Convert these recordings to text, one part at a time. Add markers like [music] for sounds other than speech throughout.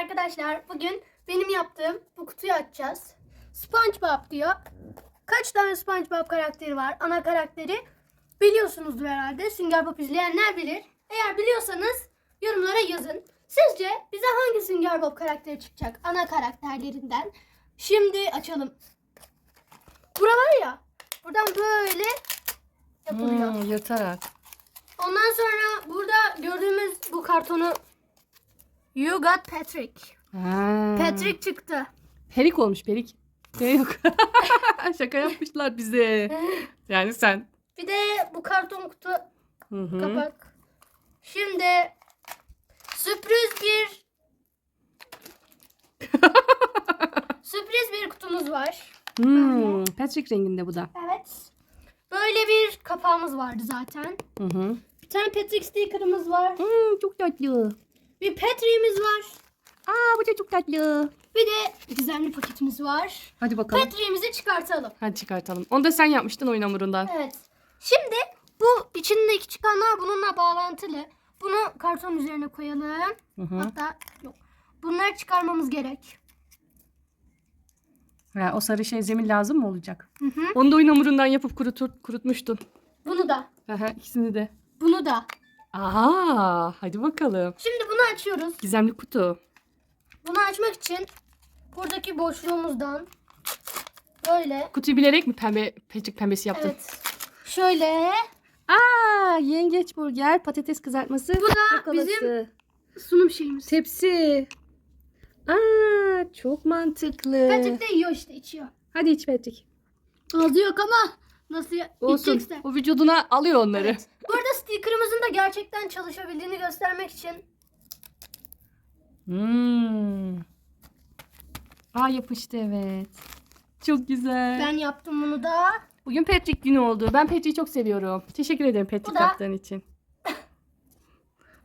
arkadaşlar. Bugün benim yaptığım bu kutuyu açacağız. SpongeBob diyor. Kaç tane SpongeBob karakteri var? Ana karakteri biliyorsunuzdur herhalde. Sünger Bob izleyenler bilir. Eğer biliyorsanız yorumlara yazın. Sizce bize hangi Sünger Bob karakteri çıkacak? Ana karakterlerinden. Şimdi açalım. Bura var ya. Buradan böyle yapılıyor. Hmm, yırtarak. Ondan sonra burada gördüğümüz bu kartonu You got Patrick. Ha. Patrick çıktı. Perik olmuş perik. Ne yok. [laughs] Şaka yapmışlar bize. Yani sen. Bir de bu karton kutu Hı hı. kapak. Şimdi sürpriz bir [laughs] sürpriz bir kutumuz var. Hmm, Patrick renginde bu da. Evet. Böyle bir kapağımız vardı zaten. Hı hı. Bir tane Patrick sticker'ımız var. Hmm, çok tatlı. Bir Patrick'imiz var. Aa bu da çok tatlı. Bir de gizemli paketimiz var. Hadi bakalım. Patrick'imizi çıkartalım. Hadi çıkartalım. Onu da sen yapmıştın oyun hamurundan. Evet. Şimdi bu içindeki çıkanlar bununla bağlantılı. Bunu karton üzerine koyalım. Hı hı. Hatta yok. Bunları çıkarmamız gerek. Ha, o sarı şey zemin lazım mı olacak? Hı hı. Onu da oyun hamurundan yapıp kurutur, kurutmuştun. Bunu da. Aha, ikisini de. Bunu da. Aa, hadi bakalım. Şimdi bunu açıyoruz. Gizemli kutu. Bunu açmak için buradaki boşluğumuzdan böyle Kutuyu bilerek mi pembe, Patrick pembesi yaptın? evet şöyle Aa, yengeç burger, patates kızartması. Bu da bakalası. bizim- sunum şeyimiz. tepsi. Aa, çok mantıklı. Patrick de yiyor işte içiyor. Hadi iç Patrick. Ağzı yok ama nasıl Olsun. içecekse. O vücuduna alıyor onları. Evet. Sticker'ımızın da gerçekten çalışabildiğini göstermek için Hmm. Aa yapıştı evet. Çok güzel. ben yaptım bunu da. Bugün Patrick günü oldu. Ben Patrick'i çok seviyorum. Teşekkür ederim Patrick Bu da- yaptığın için. [laughs]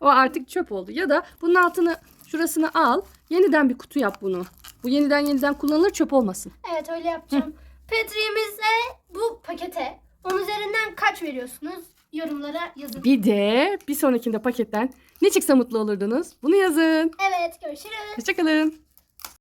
O artık çöp oldu. Ya da bunun altını şurasını al. Yeniden bir kutu yap bunu. Bu yeniden yeniden kullanılır çöp olmasın. Evet öyle yapacağım. Petri'mize bu pakete 10 üzerinden kaç veriyorsunuz? Yorumlara yazın. Bir de bir sonrakinde paketten ne çıksa mutlu olurdunuz. Bunu yazın. Evet görüşürüz. Hoşçakalın.